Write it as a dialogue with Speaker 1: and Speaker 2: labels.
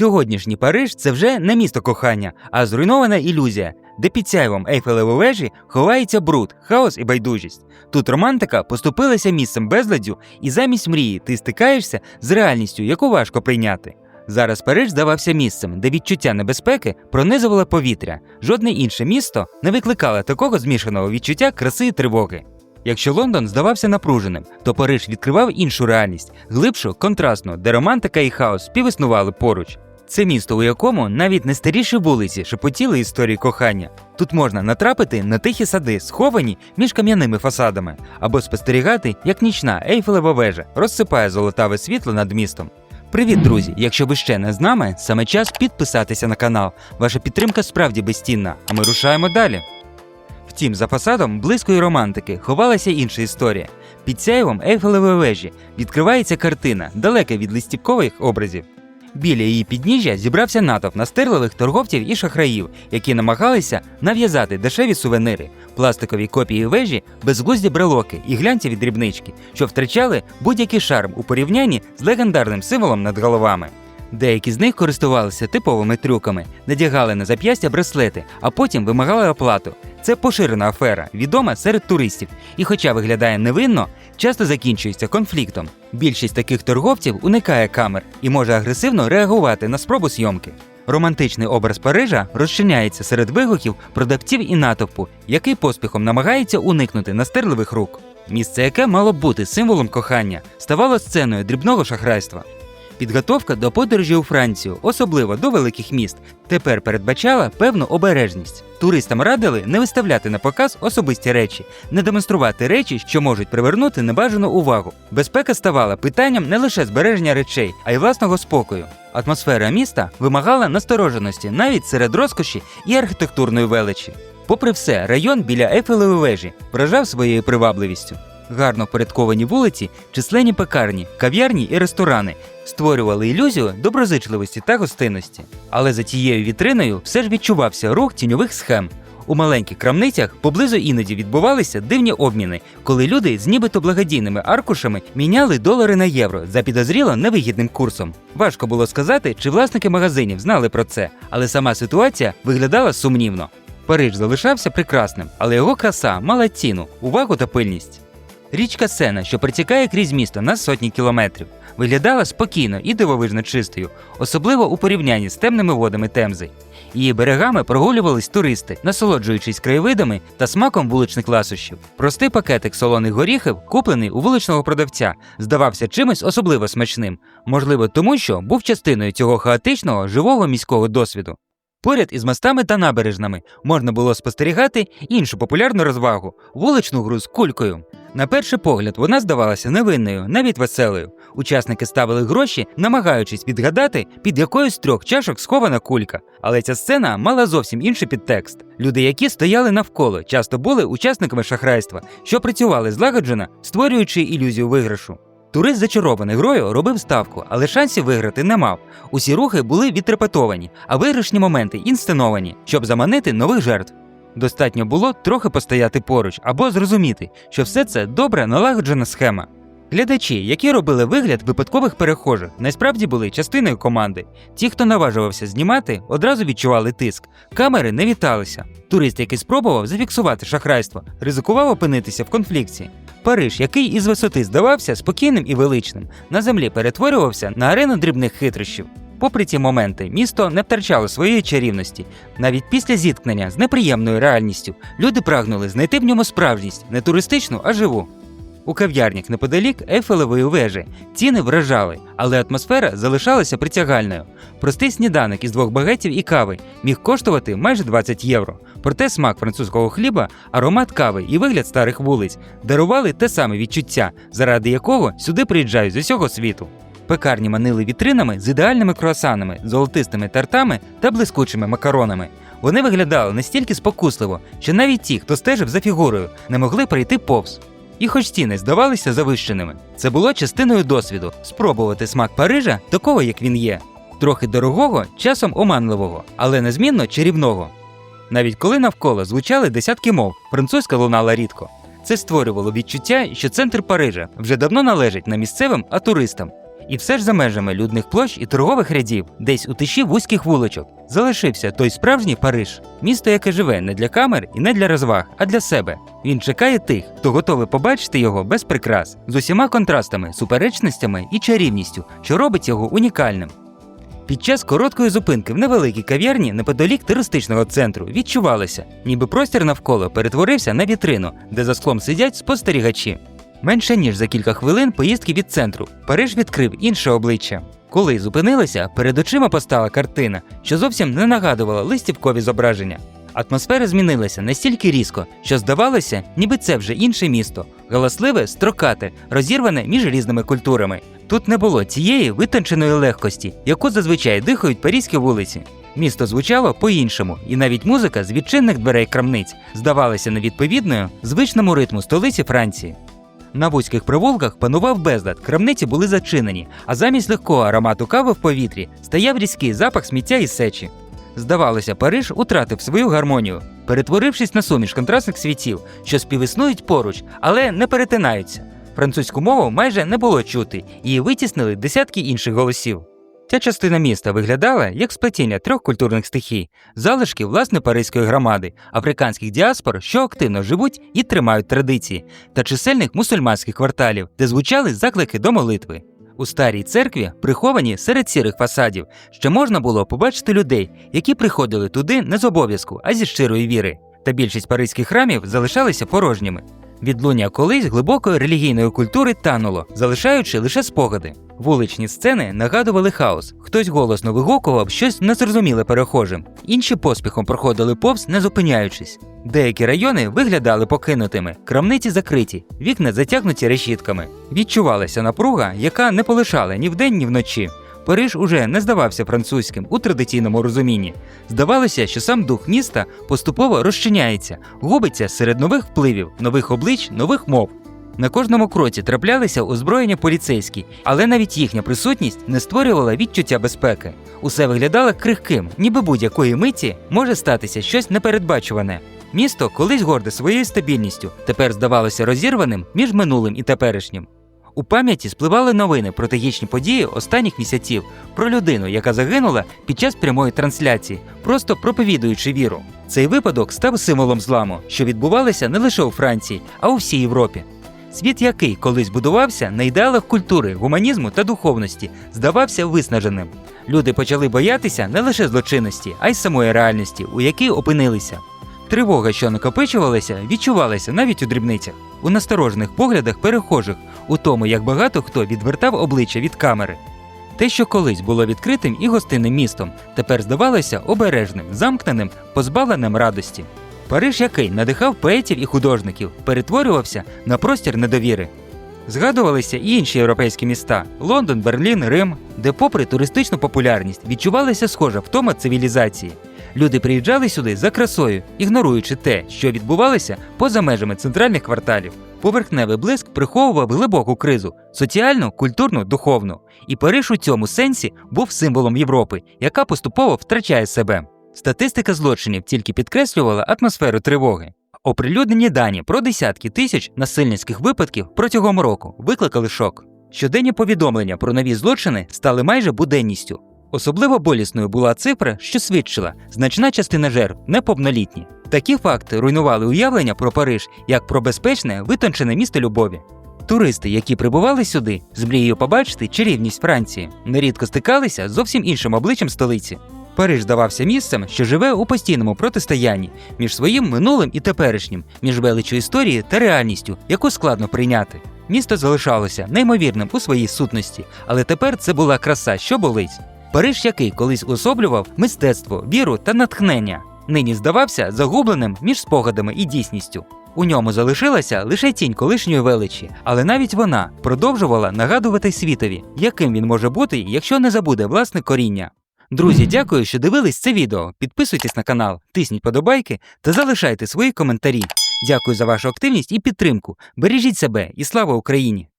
Speaker 1: Сьогоднішній Париж це вже не місто кохання, а зруйнована ілюзія, де під сяйвом Ейфелевої вежі ховається бруд, хаос і байдужість. Тут романтика поступилася місцем безладдю, і замість мрії ти стикаєшся з реальністю, яку важко прийняти. Зараз Париж здавався місцем, де відчуття небезпеки пронизувало повітря. Жодне інше місто не викликало такого змішаного відчуття краси і тривоги. Якщо Лондон здавався напруженим, то Париж відкривав іншу реальність, глибшу, контрастну, де романтика і хаос співіснували поруч. Це місто, у якому навіть не старіші вулиці шепотіли історії кохання. Тут можна натрапити на тихі сади, сховані між кам'яними фасадами, або спостерігати, як нічна Ейфелева вежа розсипає золотаве світло над містом. Привіт, друзі! Якщо ви ще не з нами, саме час підписатися на канал. Ваша підтримка справді безцінна, а ми рушаємо далі. Втім, за фасадом близької романтики ховалася інша історія. Під сяйвом Ейфелевої вежі відкривається картина, далека від листівкових образів. Біля її підніжжя зібрався натовп настирливих торговців і шахраїв, які намагалися нав'язати дешеві сувенири, пластикові копії вежі, безглузді брелоки і глянцеві дрібнички, що втрачали будь-який шарм у порівнянні з легендарним символом над головами. Деякі з них користувалися типовими трюками, надягали на зап'ястя браслети, а потім вимагали оплату. Це поширена афера, відома серед туристів, і, хоча виглядає невинно, часто закінчується конфліктом. Більшість таких торговців уникає камер і може агресивно реагувати на спробу зйомки. Романтичний образ Парижа розчиняється серед вигуків продавців і натовпу, який поспіхом намагається уникнути настирливих рук. Місце, яке мало бути символом кохання, ставало сценою дрібного шахрайства. Підготовка до подорожі у Францію, особливо до великих міст, тепер передбачала певну обережність. Туристам радили не виставляти на показ особисті речі, не демонструвати речі, що можуть привернути небажану увагу. Безпека ставала питанням не лише збереження речей, а й власного спокою. Атмосфера міста вимагала настороженості навіть серед розкоші і архітектурної величі. Попри все, район біля Ейфелевої вежі вражав своєю привабливістю. Гарно впорядковані вулиці, численні пекарні, кав'ярні і ресторани створювали ілюзію доброзичливості та гостинності. Але за тією вітриною все ж відчувався рух тіньових схем. У маленьких крамницях поблизу іноді відбувалися дивні обміни, коли люди з нібито благодійними аркушами міняли долари на євро за підозріло невигідним курсом. Важко було сказати, чи власники магазинів знали про це, але сама ситуація виглядала сумнівно. Париж залишався прекрасним, але його краса мала ціну, увагу та пильність. Річка Сена, що протікає крізь місто на сотні кілометрів, виглядала спокійно і дивовижно чистою, особливо у порівнянні з темними водами Темзи. Її берегами прогулювались туристи, насолоджуючись краєвидами та смаком вуличних ласощів. Простий пакетик солоних горіхів, куплений у вуличного продавця, здавався чимось особливо смачним, можливо, тому що був частиною цього хаотичного живого міського досвіду. Поряд із мостами та набережнами можна було спостерігати іншу популярну розвагу вуличну гру з кулькою. На перший погляд вона здавалася невинною, навіть веселою. Учасники ставили гроші, намагаючись відгадати, під якою з трьох чашок схована кулька. Але ця сцена мала зовсім інший підтекст. Люди, які стояли навколо, часто були учасниками шахрайства, що працювали злагоджено, створюючи ілюзію виграшу. Турист зачарований грою робив ставку, але шансів виграти не мав. Усі рухи були відрепетовані, а виграшні моменти інсценовані, щоб заманити нових жертв. Достатньо було трохи постояти поруч або зрозуміти, що все це добре налагоджена схема. Глядачі, які робили вигляд випадкових перехожих, насправді були частиною команди. Ті, хто наважувався знімати, одразу відчували тиск. Камери не віталися. Турист, який спробував зафіксувати шахрайство, ризикував опинитися в конфлікті. Париж, який із висоти здавався спокійним і величним, на землі перетворювався на арену дрібних хитрощів. Попри ці моменти, місто не втрачало своєї чарівності. Навіть після зіткнення з неприємною реальністю люди прагнули знайти в ньому справжність, не туристичну, а живу. У кав'ярнях неподалік Ейфелевої вежі ціни вражали, але атмосфера залишалася притягальною. Простий сніданок із двох багетів і кави міг коштувати майже 20 євро. Проте смак французького хліба, аромат кави і вигляд старих вулиць дарували те саме відчуття, заради якого сюди приїжджають з усього світу. Пекарні манили вітринами з ідеальними круасанами, золотистими тартами та блискучими макаронами. Вони виглядали настільки спокусливо, що навіть ті, хто стежив за фігурою, не могли пройти повз. І хоч ціни здавалися завищеними, це було частиною досвіду спробувати смак Парижа такого, як він є, трохи дорогого, часом оманливого, але незмінно чарівного. Навіть коли навколо звучали десятки мов, французька лунала рідко. Це створювало відчуття, що центр Парижа вже давно належить не місцевим, а туристам. І все ж за межами людних площ і торгових рядів, десь у тиші вузьких вуличок, залишився той справжній Париж, місто, яке живе не для камер і не для розваг, а для себе. Він чекає тих, хто готовий побачити його без прикрас, з усіма контрастами, суперечностями і чарівністю, що робить його унікальним. Під час короткої зупинки в невеликій кав'ярні неподалік туристичного центру відчувалося, ніби простір навколо перетворився на вітрину, де за склом сидять спостерігачі. Менше ніж за кілька хвилин поїздки від центру Париж відкрив інше обличчя. Коли зупинилися, перед очима постала картина, що зовсім не нагадувала листівкові зображення. Атмосфера змінилася настільки різко, що здавалося, ніби це вже інше місто, галасливе, строкате, розірване між різними культурами. Тут не було цієї витонченої легкості, яку зазвичай дихають паризькі вулиці. Місто звучало по-іншому, і навіть музика з відчинних дверей крамниць здавалася невідповідною звичному ритму столиці Франції. На вузьких провулках панував безлад, крамниці були зачинені, а замість легкого аромату кави в повітрі стояв різкий запах сміття і сечі. Здавалося, Париж утратив свою гармонію, перетворившись на суміш контрастних світів, що співіснують поруч, але не перетинаються. Французьку мову майже не було чути, її витіснили десятки інших голосів. Ця частина міста виглядала як сплетіння трьох культурних стихій, залишки власне паризької громади, африканських діаспор, що активно живуть і тримають традиції, та чисельних мусульманських кварталів, де звучали заклики до молитви. У старій церкві, приховані серед сірих фасадів, ще можна було побачити людей, які приходили туди не з обов'язку, а зі щирої віри. Та більшість паризьких храмів залишалися порожніми. Відлуння колись глибокої релігійної культури тануло, залишаючи лише спогади. Вуличні сцени нагадували хаос. Хтось голосно вигукував щось незрозуміле перехожим, інші поспіхом проходили повз, не зупиняючись. Деякі райони виглядали покинутими, крамниці закриті, вікна затягнуті решітками. Відчувалася напруга, яка не полишала ні вдень, ні вночі. Париж уже не здавався французьким у традиційному розумінні. Здавалося, що сам дух міста поступово розчиняється, губиться серед нових впливів, нових облич, нових мов. На кожному кроці траплялися озброєні поліцейські, але навіть їхня присутність не створювала відчуття безпеки. Усе виглядало крихким, ніби будь-якої миті може статися щось непередбачуване. Місто, колись горде своєю стабільністю, тепер здавалося розірваним між минулим і теперішнім. У пам'яті спливали новини про трагічні події останніх місяців, про людину, яка загинула під час прямої трансляції, просто проповідуючи віру. Цей випадок став символом зламу, що відбувалося не лише у Франції, а у всій Європі. Світ, який колись будувався на ідеалах культури, гуманізму та духовності, здавався виснаженим. Люди почали боятися не лише злочинності, а й самої реальності, у якій опинилися. Тривога, що накопичувалася, відчувалася навіть у дрібницях, у насторожених поглядах перехожих, у тому, як багато хто відвертав обличчя від камери. Те, що колись було відкритим і гостинним містом, тепер здавалося обережним, замкненим, позбавленим радості. Париж, який надихав поетів і художників, перетворювався на простір недовіри. Згадувалися і інші європейські міста Лондон, Берлін, Рим, де, попри туристичну популярність, відчувалася схожа втома цивілізації. Люди приїжджали сюди за красою, ігноруючи те, що відбувалося поза межами центральних кварталів. Поверхневий блиск приховував глибоку кризу соціальну, культурну, духовну. І Париж у цьому сенсі був символом Європи, яка поступово втрачає себе. Статистика злочинів тільки підкреслювала атмосферу тривоги. Оприлюднені дані про десятки тисяч насильницьких випадків протягом року викликали шок. Щоденні повідомлення про нові злочини стали майже буденністю. Особливо болісною була цифра, що свідчила, значна частина жертв неповнолітні. Такі факти руйнували уявлення про Париж як про безпечне, витончене місто любові. Туристи, які прибували сюди, з мрією побачити чарівність Франції, нерідко стикалися з зовсім іншим обличчям столиці. Париж здавався місцем, що живе у постійному протистоянні між своїм минулим і теперішнім, між величчю історії та реальністю, яку складно прийняти. Місто залишалося неймовірним у своїй сутності, але тепер це була краса, що болить. Париж, який колись особлював мистецтво, віру та натхнення, нині здавався загубленим між спогадами і дійсністю. У ньому залишилася лише тінь колишньої величі, але навіть вона продовжувала нагадувати світові, яким він може бути, якщо не забуде власне коріння. Друзі, дякую, що дивились це відео. Підписуйтесь на канал, тисніть подобайки та залишайте свої коментарі. Дякую за вашу активність і підтримку. Бережіть себе і слава Україні!